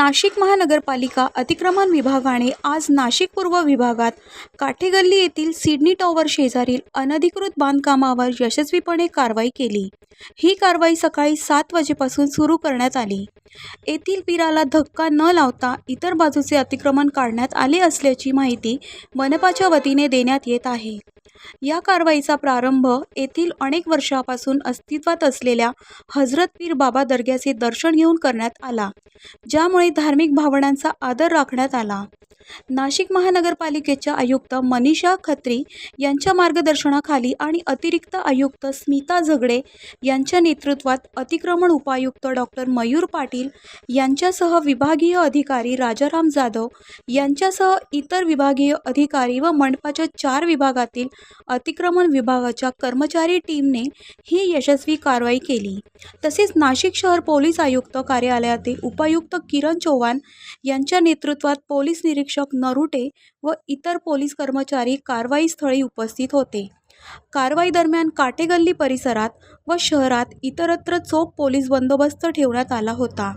नाशिक महानगरपालिका अतिक्रमण विभागाने आज नाशिक पूर्व विभागात काठेगल्ली येथील सिडनी टॉवर शेजारील अनधिकृत बांधकामावर यशस्वीपणे कारवाई केली. ही कारवाई सकाळी सात वाजेपासून सुरू करण्यात आली. येथील पिराला धक्का न लावता इतर बाजूचे अतिक्रमण काढण्यात आले असल्याची माहिती मनपाच्या वतीने देण्यात येत आहे. या कारवाईचा प्रारंभ येथील अनेक वर्षापासून अस्तित्वात असलेल्या हजरत पीर बाबा दर्ग्याचे दर्शन घेऊन करण्यात आला ज्यामुळे धार्मिक भावनांचा आदर राखण्यात आला. नाशिक महानगरपालिकेच्या आयुक्त मनीषा खत्री यांच्या मार्गदर्शनाखाली आणि अतिरिक्त आयुक्त स्मिता झगडे यांच्या नेतृत्वात अतिक्रमण उपायुक्त डॉक्टर मयूर पाटील यांच्यासह विभागीय अधिकारी राजाराम जाधव यांच्यासह इतर विभागीय अधिकारी व मंडपाच्या चार विभागातील अतिक्रमण विभागाच्या कर्मचारी टीमने ही यशस्वी कारवाई केली. तसेच नाशिक शहर पोलीस आयुक्त कार्यालयातील उपायुक्त किरण चौहान यांच्या नेतृत्वात पोलीस निरीक्षक नरुटे व इतर पोलीस कर्मचारी कारवाईस्थळी उपस्थित होते. कारवाई दरम्यान काटेगल्ली परिसरात व शहरात इतरत्र चोख पोलीस बंदोबस्त ठेवण्यात आला होता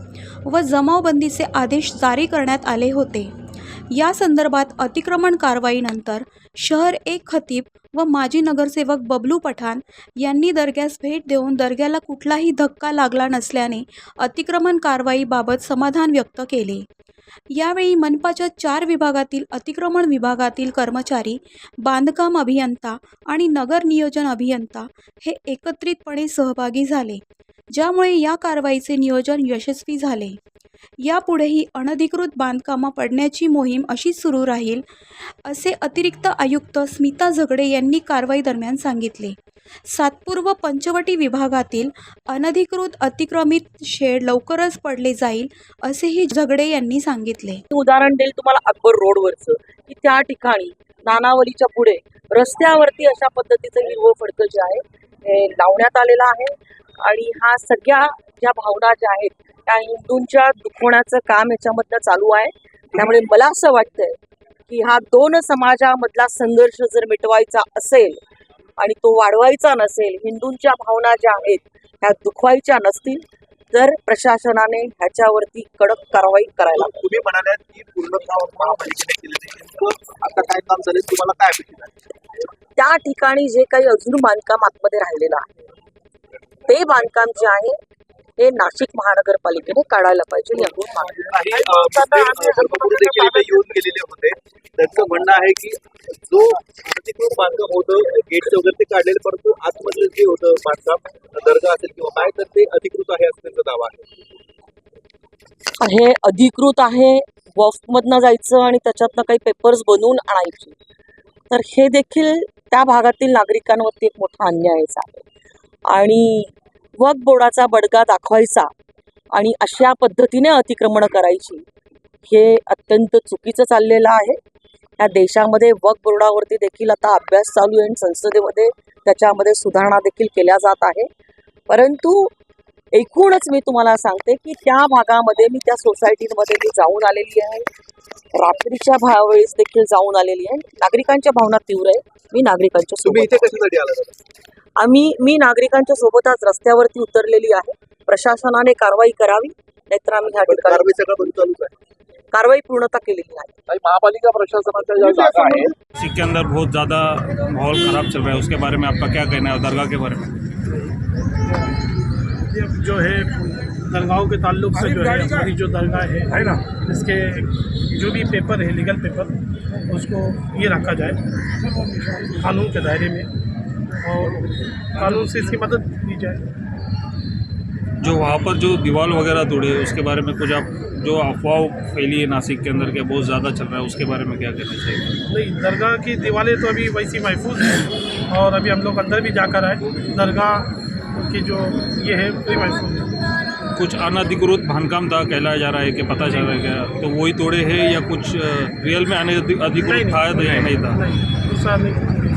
व जमावबंदीचे आदेश जारी करण्यात आले होते. या संदर्भात अतिक्रमण कारवाईनंतर शहर एक खतीब व माजी नगरसेवक बबलू पठाण यांनी दर्ग्यास भेट देऊन दर्ग्याला कुठलाही धक्का लागला नसल्याने अतिक्रमण कारवाईबाबत समाधान व्यक्त केले. यावेळी मनपाच्या चार विभागातील अतिक्रमण विभागातील कर्मचारी बांधकाम अभियंता आणि नगर नियोजन अभियंता हे एकत्रितपणे सहभागी झाले ज्यामुळे या कारवाईचे नियोजन यशस्वी झाले. यापुढेही अनधिकृत बांधकामं पडण्याची मोहीम अशीच सुरू राहील असे अतिरिक्त आयुक्त स्मिता झगडे यांनी कारवाई दरम्यान सांगितले. सातपूर व पंचवटी विभागातील अनधिकृत अतिक्रमित शेड लवकरच पडले जाईल असेही झगडे यांनी सांगितले. उदाहरण देईल तुम्हाला अकबर रोडवरचं की त्या ठिकाणी नानावलीच्या पुढे रस्त्यावरती अशा पद्धतीचं हिरवं फडकं जे आहे हे लावण्यात आलेलं आहे. आणि हा सगळ्या ज्या भावना ज्या आहेत त्या हिंदूंच्या दुखवण्याचं काम याच्यामधनं चालू आहे. त्यामुळे मला असं वाटतंय की हा दोन समाजामधला संघर्ष जर मिटवायचा असेल आणि तो वाढवायचा नसेल हिंदूंच्या भावना ज्या आहेत ह्या दुखवायच्या नसतील तर प्रशासनाने ह्याच्यावरती कडक कारवाई करायला. तुम्ही म्हणाल्यात की पूर्ण काम आता काय झालं तुम्हाला काय त्या ठिकाणी जे काही अजून बांधकाम आतमध्ये राहिलेलं आहे ते बांधकाम जे आहे हे नाशिक महानगरपालिकेने काढायला पाहिजे येऊन गेलेले होते. त्यांचं म्हणणं आहे की जो बांधकाम होतं गेटचं वगैरे ते काढलेलं परंतु आतमधलं जे होतं बांधकाम दर्गा असेल किंवा काय तर ते अधिकृत आहे असं त्यांचा दावा आहे. हे अधिकृत आहे वफमधनं जायचं आणि त्याच्यातनं काही पेपर्स बनवून आणायचे. तर हे देखील त्या भागातील नागरिकांवरती एक मोठा अन्यायच आहे. आणि वक्फ बोर्डाचा बडगा दाखवायचा आणि अशा पद्धतीने अतिक्रमणं करायची हे अत्यंत चुकीचं चाललेलं आहे. या देशामध्ये वक्फ बोर्डावरती देखील आता अभ्यास चालू आहे आणि संसदेमध्ये त्याच्यामध्ये सुधारणा देखील केल्या जात आहे. परंतु एकूणच मी तुम्हाला सांगते की त्या भागामध्ये मी त्या सोसायटीमध्ये मी जाऊन आलेली आहे. रात्रीच्या भा वेळेस देखील जाऊन आलेली आहे. नागरिकांच्या भावना तीव्र आहे. मी नागरिकांच्या सोबत? आम्ही मी नागरिकांच्या सोबतच रस्त्यावरती उतरलेली आहे. प्रशासनाने कारवाई करावी नाहीतर आम्ही ह्या ठिकाणी कारवाई सगळं बंद चालूच आहे. कारवाई पूर्णता केलेली नाही. काही महापालिका प्रशासनाच्या ज्या जागा आहेत नासिक के अंदर बहुत ज़्यादा माहौल ख़राब चल रहा है। उसके बारे में आपका क्या कहना है और दरगाह के बारे में? ये जो है दरगाहों के ताल्लुक से जो है हमारी जो दरगाह है है ना? इसके जो भी पेपर है लीगल पेपर उसको ये रखा जाए कानून के दायरे में। और कानून से इसकी मदद दी जाए। जो वहाँ पर जो दीवार वगैरह तोड़े उसके बारे में कुछ आप जो अफवाह फैली है नासिक के अंदर के बहुत ज़्यादा चल रहा है उसके बारे में क्या कहना चाहिए नहीं दरगाह की दीवारें तो अभी वैसी महफूज हैं और अभी हम लोग अंदर भी जाकर आए। दरगाह की जो ये है पूरी महफूज है। कुछ अनधिकृत बांधकाम था कहलाया जा रहा है कि पता चल रहा है क्या? तो वही तोड़े है या कुछ रियल में अनधि- अधिकृत था या नहीं था? नहीं।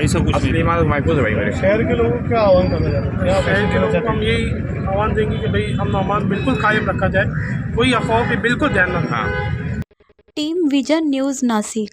ऐसा कुछ नहीं असली माल मायकूच है भाई मेरे शहर के लोगों को क्या आह्वान करना चाहते हैं? शहर के लोगों को हम यही आह्वान देंगे कि भाई हम अमान बिल्कुल कायम रखा जाए कोई अफवाह पर बिल्कुल ध्यान रखा हाँ। Team vision news Nashik